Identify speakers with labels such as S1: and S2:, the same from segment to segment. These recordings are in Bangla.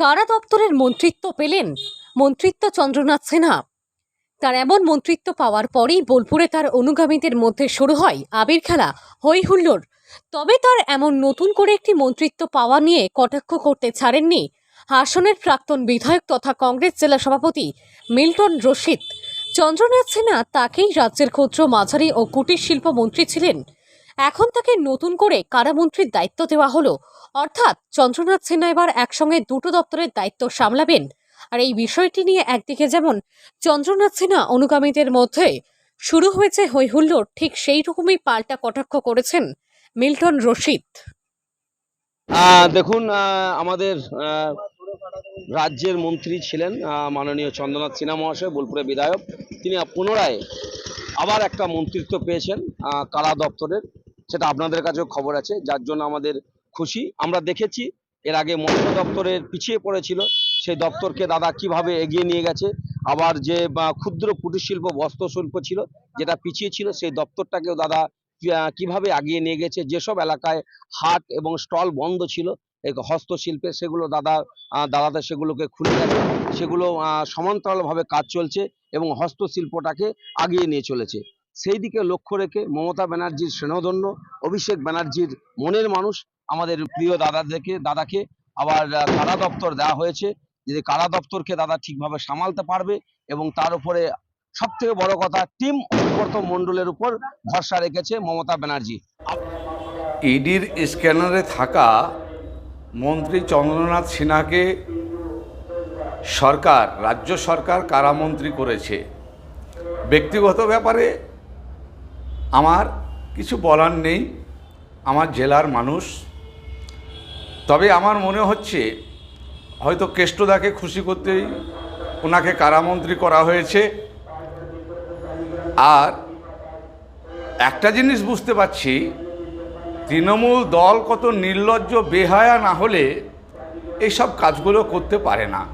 S1: কারা দপ্তরের মন্ত্রিত্ব পেলেন? মন্ত্রিত্ব চন্দ্রনাথ সিনহা তার এমন মন্ত্রিত্ব পাওয়ার পরেই বোলপুরে তার অনুগামীদের মধ্যে শুরু হয় আবির খেলা হই হুল্লোড়। তবে তার এমন নতুন করে একটি মন্ত্রিত্ব পাওয়া নিয়ে কটাক্ষ করতে ছাড়েননি হাসনের প্রাক্তন বিধায়ক তথা কংগ্রেস জেলা সভাপতি মিল্টন রশিদ। চন্দ্রনাথ সিনহা তাকেই রাজ্যের ক্ষুদ্র মাঝারি ও কুটির শিল্প মন্ত্রী ছিলেন। এখন তাকে নতুন করে কারামন্ত্রীর দায়িত্ব দেওয়া হলো। অর্থাৎ চন্দ্রনাথ সিনহা এবার একসঙ্গে দুটো দপ্তরের দায়িত্ব সামলাবেন। আর এই বিষয়টি নিয়ে একদিকে যেমন চন্দ্রনাথ সিনহা অনুগামীদের মধ্যে শুরু হয়েছে হৈহুল্লোড়, ঠিক সেই রকমই পাল্টা কটাক্ষ করেছেন মিল্টন রশিদ।
S2: দেখুন আমাদের রাজ্যের মন্ত্রী ছিলেন মাননীয় চন্দ্রনাথ সিনহা মহাশয়, বোলপুরের বিধায়ক। তিনি পুনরায় আবার একটা মন্ত্রিত্ব পেয়েছেন কারা দপ্তরের। সেটা আপনাদের কাছেও খবর আছে, যার জন্য আমাদের খুশি। আমরা দেখেছি, এর আগে মৎস্য দপ্তরের পিছিয়ে পড়েছিল, সেই দপ্তরকে দাদা কীভাবে এগিয়ে নিয়ে গেছে, আবার যে ক্ষুদ্র কুটির শিল্প বস্ত্র শিল্প ছিল, যেটা পিছিয়ে ছিল, সেই দপ্তরটাকেও দাদা কীভাবে আগিয়ে নিয়ে গেছে, যেসব এলাকায় হাট এবং স্টল বন্ধ ছিল, এই হস্তশিল্পের সেগুলো দাদা দাদাদের সেগুলোকে খুলে গেছে। সেগুলো সমান্তরালভাবে কাজ চলছে এবং হস্তশিল্পটাকে আগিয়ে নিয়ে চলেছে। সেই দিকে লক্ষ্য রেখে মমতা ব্যানার্জির স্নেহধন্য, অভিষেক ব্যানার্জির মনের মানুষ আমাদের প্রিয় দাদাদেরকে, দাদাকে আবার কারা দপ্তর দেওয়া হয়েছে যদি কারা দপ্তরকে দাদা ঠিকভাবে সামালতে পারবে এবং তার উপরে সব থেকে বড় কথা টিম অনুব্রত মণ্ডলের উপর ভরসা রেখেছে মমতা ব্যানার্জি।
S3: ইডির স্ক্যানারে থাকা মন্ত্রী চন্দ্রনাথ সিনহাকে সরকার, রাজ্য সরকার কারামন্ত্রী করেছে। ব্যক্তিগত ব্যাপারে আমার কিছু বলার নেই। আমার জেলার মানুষ। তবে আমার মনে হচ্ছে, হয়তো কেষ্টদাকে খুশি করতেই ওনাকে কারামন্ত্রী করা হয়েছে। আর একটা জিনিস বুঝতে পারছি, তৃণমূল দল কত নির্লজ্জ, বেহায়া না হলে এইসব কাজগুলো করতে পারে না।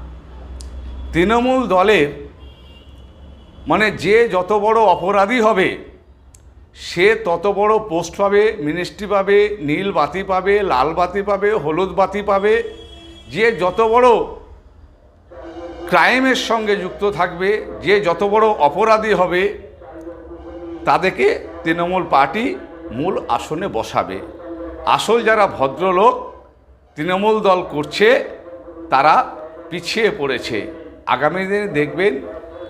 S3: তৃণমূল দলের মানে যে যত বড় অপরাধী হবে সে তত বড় পোস্ট পাবে, মিনিস্ট্রি পাবে, নীল বাতি পাবে, লাল বাতি পাবে, হলুদ বাতি পাবে, যে যত বড় ক্রাইমের সঙ্গে যুক্ত থাকবে, যে যত বড় অপরাধী হবে, তাদেরকে তৃণমূল পার্টি মূল আসনে বসাবে। আসল যারা ভদ্রলোক তৃণমূল দল করছে, তারা পিছিয়ে পড়েছে। আগামী দিনে দেখবেন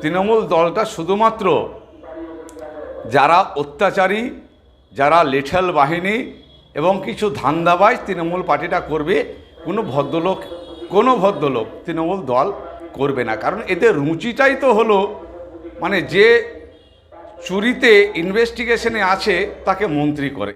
S3: তৃণমূল দলটা শুধুমাত্র যারা অত্যাচারী, যারা লেঠাল বাহিনী এবং কিছু ধান্দাবাজ তৃণমূল পার্টিটা করবে, কোনো ভদ্রলোক কোনো ভদ্রলোক তৃণমূল দল করবে না। কারণ এদের রুচিটাই তো হলো মানে যে চুরিতে ইনভেস্টিগেশনে আছে, তাকে মন্ত্রী করে।